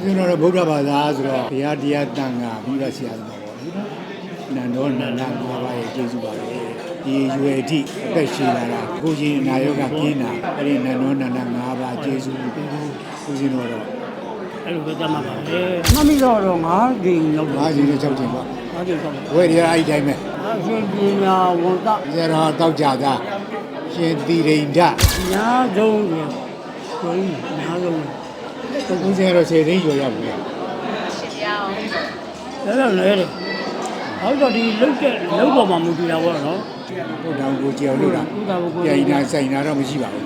ဦးဇင်းတော်ကဗုဒ္ဓဘာသာဆိုတော့ဘုရားတရားတန်ခါပြီးတော့ဆရာသမားပေါ့ဒီနော်နန္ဒောနန္ဒငါးပါးရဲ့ကျေးဇူးပါပဲဒီရွယ်ထိအသက်ရှင်လာတာကိုကြီးအနာရောဂါကင်းတာအဲ့ဒီနန္ဒောနန္ဒငါးပါးကျေးဇူးဦးဇင်းတော်တော့အဲ့လိုပဲတတ်မှတ်ပါလေမှတ်မိတော့တော့ငါးကြိမ်လောက်ငါးချိန်နဲ့၆ချိန်ပေါ့ငါးကြိမ်လောက်ဝယ်ရအဲ့ဒီတိုင်းပဲအရှင်ပညာဝန်တဆရာတော်တောက်ကြတာရှင်သီရိန်ဒညာဆုံးရဘုန်းကြီးညာဆုံး ဦးဇင်းတော်ဆယ်သိန်းကျော်ရပြီလဲလဲလဲတယ်ဟုတ်တော့ဒီလုတ်တဲ့လုတ်ပေါ်မှာမူတည်တာပေါ့နော်ဘုရားကိုကြောက်လို့လားဥဒါဘုကိုပြိုင်နာဆိုင်နာတော့မရှိပါဘူး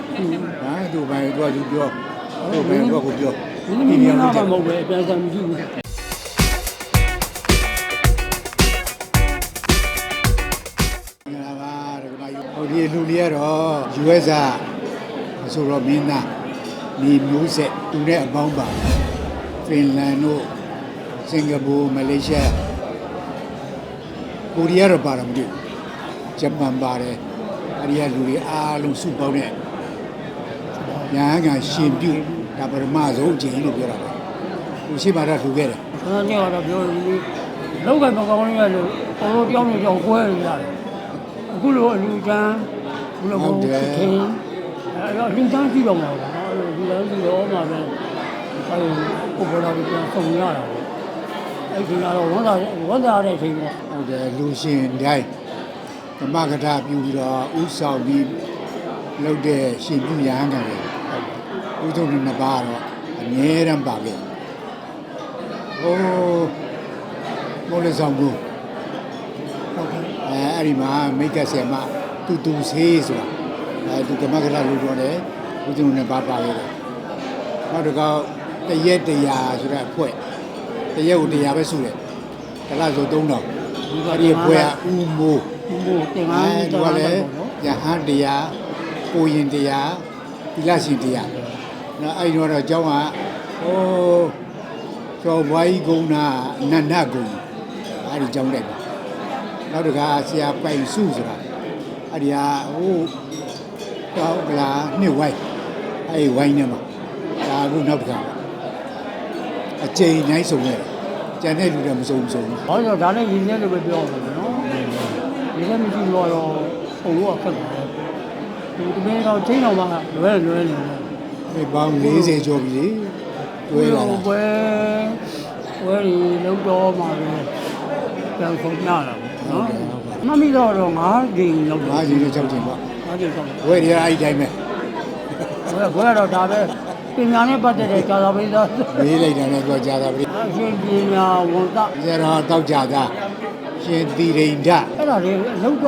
ဟာသူ့ဘိုင်းသူကသူပြောသူ့ဘိုင်းသူကကိုပြောဒီနေ့မင်းနာမဟုတ်ပဲအပြန်ဆံမရှိဘူးမင်္ဂလာပါဒကမယူဟိုဒီလူလေးကတော့ US အဆိုတော့မင်းသား နေမျိုးဆက်သူနဲ့အပေါင်းပါဖင်လန်တို့စင်ကာပူမလေးရှားကိုရီးယားတော့ပါတော့မသိဘူးဂျပန်ပါတယ်အဲ့ဒီကလူတွေအားလုံးစုပေါင်းတဲ့ညာကရှင်ပြုဒါပရမဆုံးအချိန်လို့ပြောတာပဲသူရှိပါတော့ထူခဲ့တယ်ဆန္ဒနဲ့ကတော့ပြောလို့လောက်ကမကောင်းလို့ရလို့ပေါ်တော့ကြောင်းနေကြောင်းကွဲနေရတယ်အခုလိုအလူချမ်းဘုလိုဘုထင်းအဲ့တော့လူချမ်းကြည့်တော့မှာပေါ့နော်ဒီ လိုကြည့်တော့မှပဲအဲကိုပေါ်လာပြီးပြန်ဆုံရတာပေါ့အဲ့ဒီကတော့ဝန်သာဝန်သာတဲ့အချိန်ပေါ့ဟုတ်တယ်လူရှင်တိုင်းဓမ္မကထာပြုပြီးတော့ဥဆောင်ပြီးလုပ်တဲ့ရှင်ပြုရဟန်းကလည်းဥဒုံနှစ်ပါးတော့အမြဲတမ်းပါခဲ့ဟိုးမိုးလေဆောင်ကူဟုတ်ကဲ့အဲအဲ့ဒီမှာမိတ်ကဆယ်မတူတူဆေးဆိုတာအဲသူဓမ္မကထာလုပ်တော့တယ် ဥဒုံနှစ်ပါးပါခဲ့တယ်နောက်တစ်ခါတရက်တရာဆိုတဲ့အဖွဲ့တရက်ကိုတရားပဲစုတယ်တလားဆို3000ဒီကဒီအဖွဲ့ကဥမိုး ဒီလိုတင် အဲ ငန်း သူ တော့ က ပေါ့ လည်း နော် ယဟန်တရားကိုရင်တရားသီလရှင်တရားနော်အဲ့ဒီတော့အเจ้าကဟိုးကျော်ဘွားကြီးကုန်းနာနန္ဒကုန်းအဲ့ဒီเจ้าတဲ့နောက်တကဆရာပိုင်စုဆိုတာအဲ့ဒီဟာဟိုးတော့ကလာနှစ်ဝိုင်း အဲ့ဒီဝိုင်းနဲ့မှာဒါအခုနောက်တကအချိန်တိုင်းစုံရတယ်ကျန်တဲ့လူတွေမစုံမစုံဘူး။ဘာလို့လဲဒါနဲ့ရင်းနေလို့ပဲပြောမှာနော်။ရင်းနေမရှိတော့တော့ပုံလို့အခက်ပါတယ်။ဒီတမင်းတော့ချင်းတော်မှာလွဲလွဲနေတယ်ဒီပေါင်း40ကျော်ပြီလေ။တွဲလာတာဘွဲဘွဲဒီလုံးတော့မှာပဲပြန်ဆုံးရတာနော်။မမီတော့တော့ငါးကြိမ်လောက်ငါးချိန်နဲ့6ချိန်ပေါ့ငါးကြိမ်လောက်ဝယ်ရအဲ့ဒီတိုင်းပဲ ဘွဲဘွဲတော့ဒါပဲပညာနဲ့ပတ်သက်တဲ့ကြာသာပိသားမေးလိုက်တယ်လည်းပြောကြတာပြီအရှင်ပညာဝန်တဆရာတော်တောက်ကြတာရှင်သီရိန်ဒအဲ့ဒါလေးအလုတ်က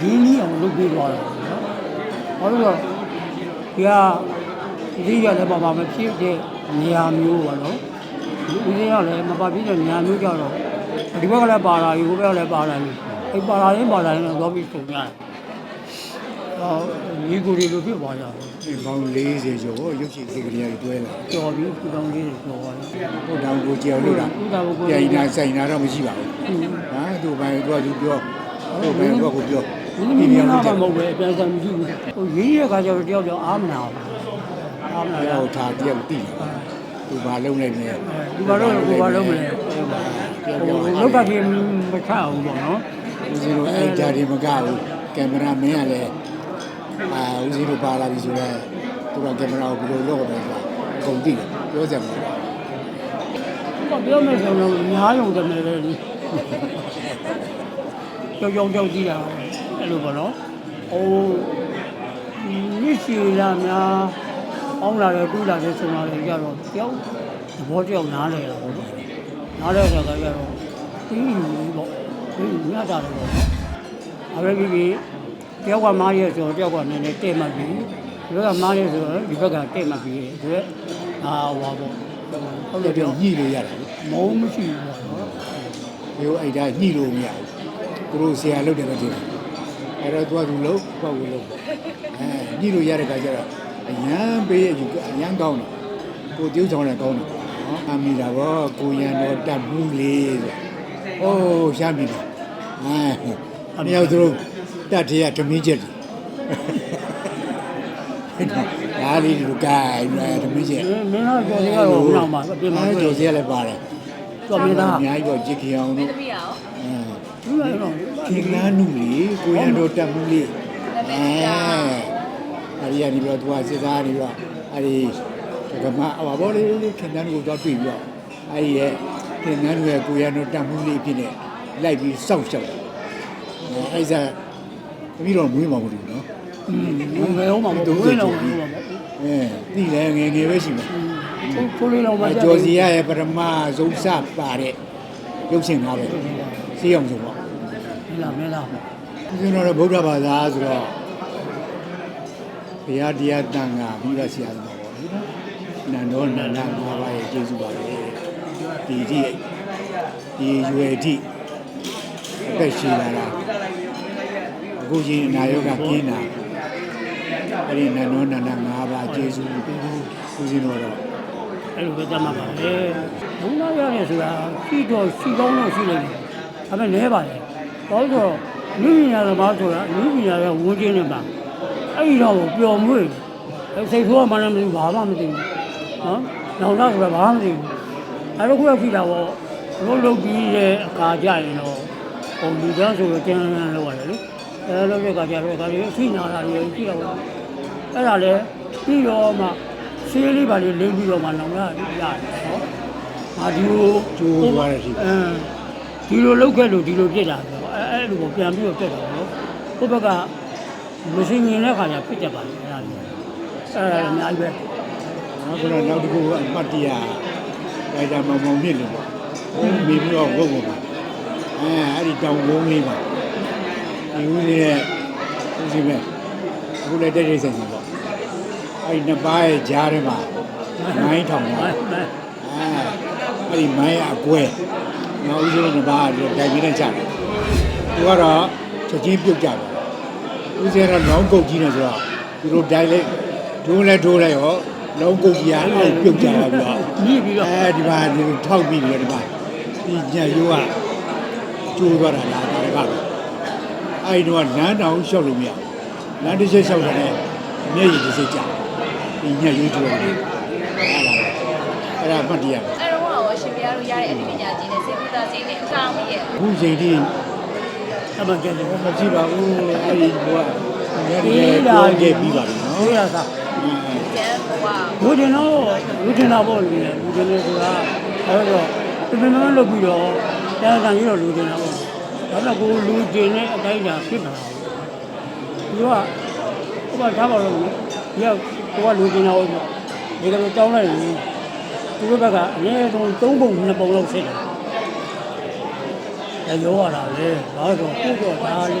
ရင်းနှီးအောင်လုပ်ပေးသွားတယ်နော်။ဘာလို့လဲဒီကဒီရလည်းပါပါမဖြစ်တဲ့နေရာမျိုးပါနော်။ဒီဦးလေးကလည်းမပါဖြစ်တဲ့နေရာမျိုးကြတော့ဒီဘက်ကလည်းပါလာပြီဟိုဘက်ကလည်းပါလာပြီ။အဲ့ပါလာရင်ပါလာရင်တော့ပြီးဆုံးရတယ်။အော်ဒီကိုယ်လိုဖြစ်သွားကြတယ် ဒီပေါင်း40ကျော်ကိုရုပ်ရှင်ခေကလေးတွေတွဲလာ။ကြော်ပြီးဒီကောင်းလေးတွေကြော်သွားတယ်ဘုရားကိုကြောက်လို့လားဥဒါဘကိုပြိုင်နာဆိုင်နာတော့မရှိပါဘူးဟာသူ့ဘိုင်းသူကသူပြောသူ့ဘိုင်းသူကကိုပြောဒီလိုမျိုးနာမမဟုတ်ပဲအပြန်ဆံမရှိဘူး။ဟိုရင်းရခါကျတော့တယောက်တယောက်အားမနာဘူး။အားမနာအဲ့ရဒါဘူးကိုထားတယောက်တိသူဘာလုံးလိုက်လဲဒီဘာလို့ကိုဘာလို့မလဲပြောဟိုပြောလောက်ကကြီးမချအောင်ပေါ့နော်ဦးဇင်းတို့အဲ့ဒါဒီမကဘူးကင်မရာမင်းကလည်း အာဦးဇင်းတို့ပါလာပြီဆိုတော့သူကကင်မရာကိုဘယ်လိုလုပ်ရမလဲဆိုတာအကုန်သိတယ်ပြောစရာမလိုဘာပြောမယ်ဆိုတော့များရုံတည်းနဲ့လေကြောက်ကြောက်ကြောက်ကြည့်တာအဲ့လိုပေါ့နော်ဟိုမြစ်ရှိလာများအောင်းလာတယ်တူးလာတယ်ဆုံလာတယ်ကြတော့တယောက်သဘောတယောက်နားလဲတာပေါ့နော်နားလဲတဲ့အခါကျတော့ပြီးပြီပေါ့ပြီးညတာတယ်ပေါ့နော်အဲ့ဒါပြီးပြီး တယောက်ကမားရဲဆိုတော့တယောက်ကနည်းနည်းတဲ့မှတ်ပြီးဒီဘက်ကမားရဲဆိုတော့ဒီဘက်ကတဲ့မှတ်ပြီးဒီဘက်အာဟွာပေါ့ဟုတ်တယ်ပြောပြောညှိလို့ရတယ်လေမုံမရှိဘူးပေါ့နော်ဒီလိုအဲ့ဒါညှိလို့မရဘူးသူတို့ဆရာလုပ်တယ်ပဲကြည့်တယ်အဲ့တော့သူကသူလုပ်ပေါ့ကိုလုပ်အဲညှိလို့ရတဲ့ခါကျတော့အရန်ပေးအယူအရန်ကောင်းတယ်ကို tiêu ချောင်းလည်းကောင်းတယ်နော်အမီတာဘောကိုရန်တော့တတ်ဘူးလေဆိုအိုးရှားပြီလားအဲနှစ်ယောက်သူတို့ တတ်ထရဓမင်းချက်တယ်ဒါကားလေးဒီလိုကိုင်းနေတယ်မင်းကြီးမင်းတော့ကြော်စီကတော့ဘယ်တော့မှအပြင်မှာအဲတွေ့ကျော်စီကလည်းပါတယ်ကြော်မင်းသားအများကြီးပေါ့ကြစ်ခင်အောင်တို့သမီးရောအဲဘူးလိုက်တော့ခင်နာနုလေးကိုရံတို့တက်မှုလေးအဲအဲဒီကနေပြီးတော့သူကစစ်သားနေပြီးတော့အဲဒီကမအပါဘောလေးခင်နာနုကိုတော့တွေ့ပြီးတော့အဲဒီရဲ့ခင်နာနုရဲ့ကိုရံတို့တက်မှုလေးဖြစ်နေလိုက်ပြီးစောက်ရှောက်အဲအဲဒါတ ပီတော့မွေးမှာမဟုတ်ဘူးနော်อืมဘယ်တော့မှမဘူးလေတော့ဘူးပါအဲသိလဲငယ်ငယ်ပဲရှိမှာကိုလေးတော့မအဲကျော်စီရရဲ့ပထမဆုံးစပါတဲ့ရုပ်ရှင်ကားပဲစီးအောင်ဆိုပေါ့ဒီလားမင်းလားဒီလိုတော့ဗုဒ္ဓဘာသာဆိုတော့ဘုရားတရားတန်ခါပြီးတော့ဆရာသမားပေါ့လေနန္ဒောနန္ဒငါးပါးရဲ့ကျေးဇူးပါပဲဒီဒီဒီရွယ်တိအသက်ရှိလာတာ အခုချင်းအနာရောဂါကင်းတာအဲ့ဒီနန္ဒောနန္ဒငါးပါးကျေးဇူးဦးဇင်းတော်တော့အဲ့လိုပဲတတ်မှာပါလေဘုန်းတော်ရတယ်ဆိုတာရှိတော့ရှိကောင်းတော့ရှိလိမ့်မယ်ဒါပေမဲ့နဲပါလေတော့ဆိုလူပညာသမားဆိုတာလူပညာရဲ့ဝန်ကျင်းနေမှာအဲ့ဒီတော့ပျော်မွေ့အဲ့စိတ်ဆိုးမှလည်းမသိဘူးဘာမှမသိဘူးနော်နောက်တော့ဆိုတာဘာမှမသိဘူးအဲ့တော့ခုရောက်ရှိတာပေါ့လို့လုပ်ပြီးတဲ့အခါကြရင်တော့ဟိုလူသားဆိုတော့ကျန်းကျန်းလောက်ရတယ်လေ အဲ့လိုလုပ်တဲ့အခါကျတော့ဒါတွေအထိနာတာတွေကြည့်တော့အဲ့ဒါလေပြီးတော့မှဆေးလေးပါလေးလိမ့်ပြီးတော့မှလောင်ရရတယ်နော်အာဒီလိုကျိုးသွားတဲ့ရှိအဲဒီလိုလောက်ခဲ့လို့ဒီလိုဖြစ်တာဆိုတော့အဲအဲ့လိုကိုပြန်ပြီးတော့ပြတ်တာနော်ကိုယ့်ဘက်ကမရှိငင်တဲ့ခါကျဖြစ်တတ်ပါလေအဲ့ဒါလေးအဲ့ဒါအများကြီးပဲနောက်ကတော့နောက်တစ်ခုအမှတ်တရဒါကြမောင်မောင်မြင့်လို့ပေါ့မိပြီးတော့ဝုတ်ဝုတ်ပါအဲအဲ့ဒီတောင်ဝုန်းလေးပါ ဒီဦးလေးရဲ့ဦးစီးပဲအခုလည်းတက်တက်ဆန်ဆန်ပေါ့အဲ့ဒီနှစ်ပါးရဲ့ကြားထဲမှာမိုင်းထောင်တာအဲအဲ့ဒီမိုင်းအကွဲနောက်ဦးစီးတို့နှစ်ပါးကတိုင်ပြီးနဲ့ချတယ်သူကတော့ချက်ချင်းပြုတ်ကြတယ်ဦးစီးကတော့လောင်းကုတ်ကြီးနေဆိုတော့သူတို့တိုင်လိုက်ဒိုးလဲဒိုးလိုက်ရောလောင်းကုတ်ကြီးကအဲ့ပြုတ်ကြတာပြီးတော့ညှိပြီးတော့အဲဒီမှာဒီလိုထောက်ပြီးပြီးတော့ဒီမှာဒီညရိုးကကျိုးသွားတာလားဒါလည်းပါပဲ အဲဒီတော့လမ်းတောင်လျှောက်လို့မရဘူးလမ်းတစ်ချက်လျှောက်တာနဲ့မျက်ရည်တစ်စိတ်ကြာဒီညရိုးကျိုးတယ်အဲ့ဒါပဲအဲ့ဒါမှတ်တရပဲအဲ့တော့ရောရှင်ပြားတို့ရတဲ့အသိပညာကြီးနဲ့စေကူတာစိတ်နဲ့ကောင်းရဲ့အခုချိန်ထိအမှန်ကျတယ်မကြည့်ပါဘူးအဲဒီဘုရားငယ်ငယ်ပြောခဲ့ပြီးပါပြီနော်ဟိုရသာကျန်ဘဝလူတင်တော့လူတင်တာပေါ့လူတယ်လူတင်လို့ဆိုတာအဲ့တော့ပြပြမမလုပ်ပြီးတော့တရားခံကြီးတော့လူတင်တာပေါ့ ဒါတော့ကိုလူတင်တဲ့အတိုင်းသာဖြစ်မှာသူကဟိုကထားပါတော့ဒီကကိုကလူတင်တာဟုတ်ဒီကလိုတောင်းလိုက်ရင်သူတို့ဘက်ကအနည်းဆုံး၃ပုံ၂ပုံလောက်ဖြစ်တယ်ရောရတာလေဘာလို့ဆိုကိုတော့ဒါလေး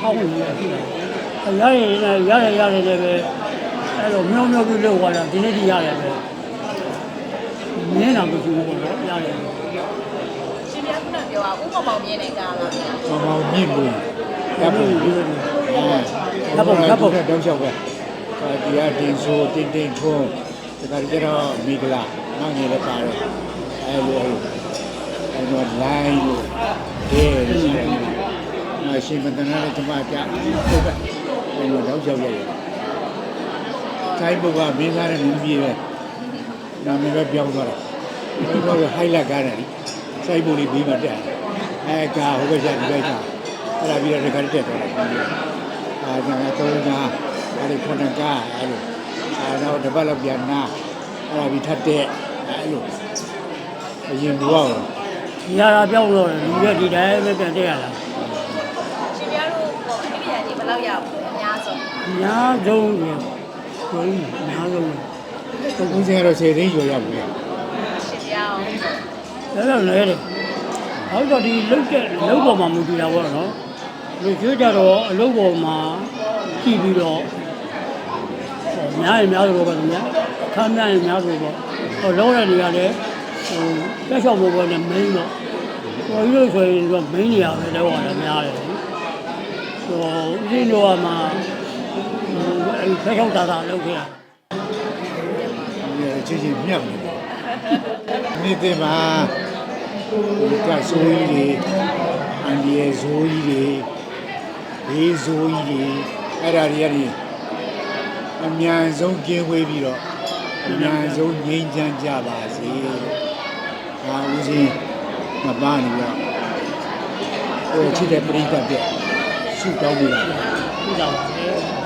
ဟောက်နေရရှိတယ်ရရရရရရလည်းပဲအဲ့လိုမြောင်းမြောင်းပြီးလောက်သွားတာဒီနေ့ဒီရတယ်ပဲမြင်တာမရှိဘူးပေါ့နော်ရတယ်ရှင်ပြား ခုနပြောတာဥမမောင်မြင်တဲ့ကားလားဗျာမောင်မောင်မြင့်လို့ရပ်ဖို့အဲတောက်လျှောက်ပဲဒီကတင်ဆိုတင်တင်ထုံးဒါကြတော့မိကလာနောက်နေလည်းပါတယ်အဲလိုအဲလိုလိုင်းလို့ဒီရှိတယ်အရှင်မတနာလည်းကျမကြဟုတ်ကဲ့အဲလိုတောက်လျှောက်ရတယ်တိုင်းဘုရားမင်းသားတဲ့နင်းပြေပဲနာမည်ပဲပြောင်းသွားတာဘုရားဟိုက်လက်ကားတယ်စိုက်ဖို့လေးပြီးမှတက် အဲကာဟိုဘက်ကျဒီဘက်ကျအဲ့ဒါပြီးတော့ဒီခါတက်သွားတယ်အာညာတော့ညာအဲ့ဒီခုနကအဲ့လိုအဲတော့တပတ်လောက်ပြန်နာအဲ့ဒါပြီးထပ်တဲ့အဲ့လိုအရင်ဘုရားရတာပြောင်းတော့လူရဲ့ဒီတိုင်းပဲပြန်တက်ရတာရှင်ပြားတို့ပေါ့အသိပညာကြီးဘယ်လောက်ရအောင်အများဆုံးအများဆုံးကိုကိုကြီးအများဆုံးတော့ဦးစင်ကတော့စေသိန်းကျော်ရောက်ပြီရှင်ပြားအောင်လည်းလည်းလဲတယ် ဟုတ်တော့ဒီလုတ်တဲ့လုတ်ပေါ်မှာမူတည်တာပေါ့နော်လူကျွတ်ကြတော့အလုတ်ပေါ်မှာကြည့်ပြီးတော့ဟောများရင်များသလိုပဲခင်ဗျာခမ်းများရင်များသလိုပေါ့ဟောလုံးတဲ့နေရာလည်းဟိုတက်လျှောက်ပေါ်ပေါ်နဲ့မင်းတော့ဟိုကြီးလို့ဆိုရင်တော့မင်းနေရာပဲတော့ဟောလည်းများတယ်ဟိုဦးစင်းတို့ကမှဟိုအဲတက်လျှောက်တာတာလုပ်ခဲ့တာချင်းချင်းမြောက်နေတယ်နေ့တဲ့မှာဒီ ကဆိုးကြီးတွေအန်ဒီရဲ့ဇိုးကြီးတွေဘေးဇိုးကြီးတွေအဲ့ဒါတွေကနေအအမြန်ဆုံးကင်းဝေးပြီးတော့အမြန်ဆုံးငြိမ်းချမ်းကြပါစေလို့ဒါဦးစင်းမပန်းနေပြီးတော့ဟိုချစ်တဲ့ပြိတ္တပြဆုတောင်းပေးတာဟုတ်တာပါလေ